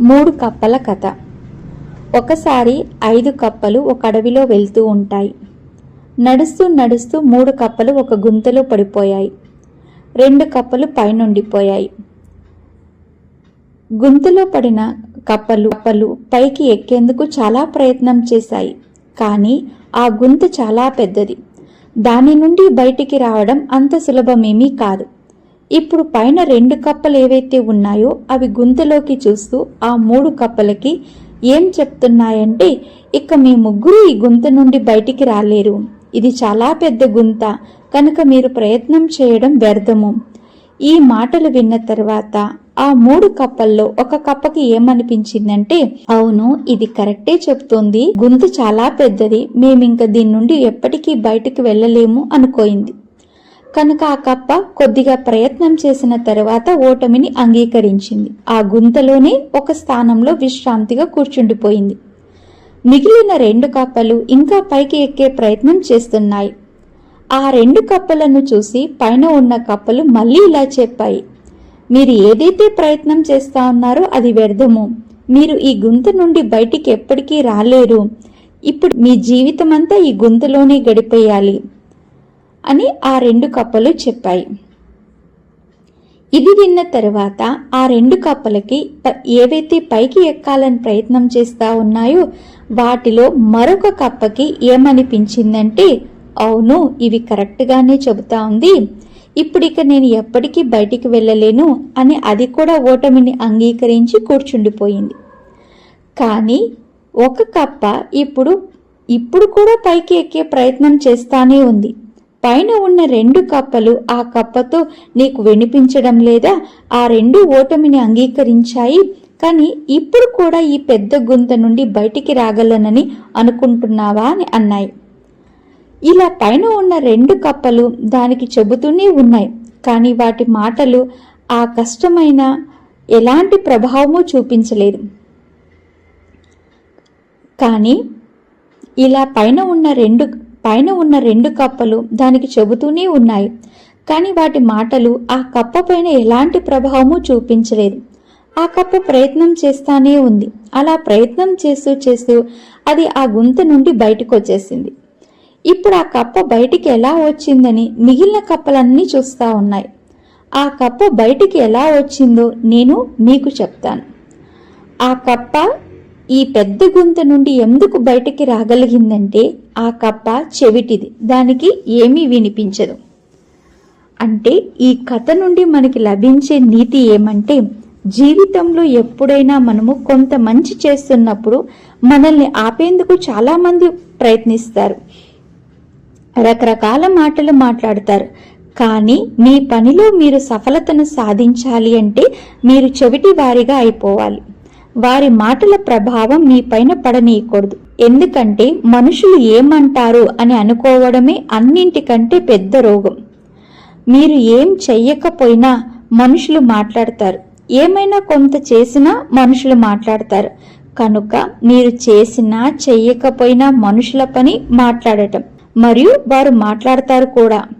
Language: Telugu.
మూడు కప్పల కథ. ఒకసారి ఐదు కప్పలు ఒక అడవిలో వెళ్తూ ఉంటాయి. నడుస్తూ నడుస్తూ మూడు కప్పలు ఒక గుంతలో పడిపోయాయి. రెండు కప్పలు పైనుండిపోయాయి. గుంతలో పడిన కప్పలు కప్పలు పైకి ఎక్కేందుకు చాలా ప్రయత్నం చేశాయి. కానీ ఆ గుంత చాలా పెద్దది. దాని నుండి బయటికి రావడం అంత సులభమేమీ కాదు. ఇప్పుడు పైన రెండు కప్పలు ఏవైతే ఉన్నాయో అవి గుంతలోకి చూస్తూ ఆ మూడు కప్పలకి ఏం చెప్తున్నాయంటే ఇక మీ ముగ్గురు ఈ గుంత నుండి బయటికి రాలేరు. ఇది చాలా పెద్ద గుంత. కనుక మీరు ప్రయత్నం చేయడం వ్యర్థము. ఈ మాటలు విన్న తర్వాత ఆ మూడు కప్పల్లో ఒక కప్పకి ఏమనిపించిందంటే అవును ఇది కరెక్టే చెప్తోంది. గుంత చాలా పెద్దది. మేమింక దీని నుండి ఎప్పటికీ బయటికి వెళ్ళలేము అనుకోయింది. కనుక ఆ కప్ప కొద్దిగా ప్రయత్నం చేసిన తర్వాత ఓటమిని అంగీకరించింది. ఆ గుంతలోనే ఒక స్థానంలో విశ్రాంతిగా కూర్చుండిపోయింది. మిగిలిన రెండు కప్పలు ఇంకా పైకి ఎక్కే ప్రయత్నం చేస్తున్నాయి. ఆ రెండు కప్పలను చూసి పైన ఉన్న కప్పలు మళ్ళీ ఇలా చెప్పాయి. మీరు ఏదైతే ప్రయత్నం చేస్తా ఉన్నారో అది వ్యర్థము. మీరు ఈ గుంత నుండి బయటికి ఎప్పటికీ రాలేరు. ఇప్పుడు మీ జీవితమంతా ఈ గుంతలోనే గడిపేయాలి. అని ఆ రెండు కప్పలు చెప్పాయి. ఇది విన్న తరువాత ఆ రెండు కప్పలకి ఏవైతే పైకి ఎక్కాలని ప్రయత్నం చేస్తా ఉన్నాయో వాటిలో మరొక కప్పకి ఏమనిపించిందంటే అవును ఇవి కరెక్ట్గానే చెబుతా ఉంది. ఇప్పుడు ఇక నేను ఎప్పటికీ బయటికి వెళ్ళలేను అని అది కూడా ఓటమిని అంగీకరించి కూర్చుండిపోయింది. కానీ ఒక కప్ప ఇప్పుడు ఇప్పుడు కూడా పైకి ఎక్కే ప్రయత్నం చేస్తానే ఉంది. పైన ఉన్న రెండు కప్పలు ఆ కప్పతో నీకు వినిపించడం లేదా? ఆ రెండు ఓటమిని అంగీకరించాయి. కానీ ఇప్పుడు కూడా ఈ పెద్ద గుంత నుండి బయటికి రాగలనని అనుకుంటున్నావా అని అన్నాయి. ఇలా పైన ఉన్న రెండు కప్పలు దానికి చెబుతూనే ఉన్నాయి. కానీ వాటి మాటలు ఆ కష్టమైన ఎలాంటి ప్రభావము చూపించలేదు. కానీ ఇలా పైన ఉన్న రెండు పైన ఉన్న రెండు కప్పలు దానికి చెబుతూనే ఉన్నాయి. కానీ వాటి మాటలు ఆ కప్ప పైన ఎలాంటి ప్రభావము చూపించలేదు. ఆ కప్ప ప్రయత్నం చేస్తానే ఉంది. అలా ప్రయత్నం చేస్తూ చేస్తూ అది ఆ గుంత నుండి బయటకు వచ్చేసింది ఇప్పుడు ఆ కప్ప బయటికి ఎలా వచ్చిందని మిగిలిన కప్పలన్నీ చూస్తా ఉన్నాయి. ఆ కప్ప బయటికి ఎలా వచ్చిందో నేను మీకు చెప్తాను. ఆ కప్ప ఈ పెద్ద గుంత నుండి ఎందుకు బయటికి రాగలిగిందంటే ఆ కప్ప చెవిటిది. దానికి ఏమీ వినిపించదు. అంటే ఈ కథ నుండి మనకి లభించే నీతి ఏమంటే జీవితంలో ఎప్పుడైనా మనము కొంత మంచి చేస్తున్నప్పుడు మనల్ని ఆపేందుకు చాలామంది ప్రయత్నిస్తారు. రకరకాల మాటలు మాట్లాడతారు. కానీ మీ పనిలో మీరు సఫలతను సాధించాలి అంటే మీరు చెవిటి వారిగా అయిపోవాలి. వారి మాటల ప్రభావం మీ పైన పడనీయకూడదు. ఎందుకంటే మనుషులు ఏమంటారు అని అనుకోవడమే అన్నింటికంటే పెద్ద రోగం. మీరు ఏం చెయ్యకపోయినా మనుషులు మాట్లాడతారు. ఏమైనా కొంత చేసినా మనుషులు మాట్లాడతారు. కనుక మీరు చేసినా చెయ్యకపోయినా మనుషుల పని మాట్లాడటం. మరియు వారు మాట్లాడతారు కూడా.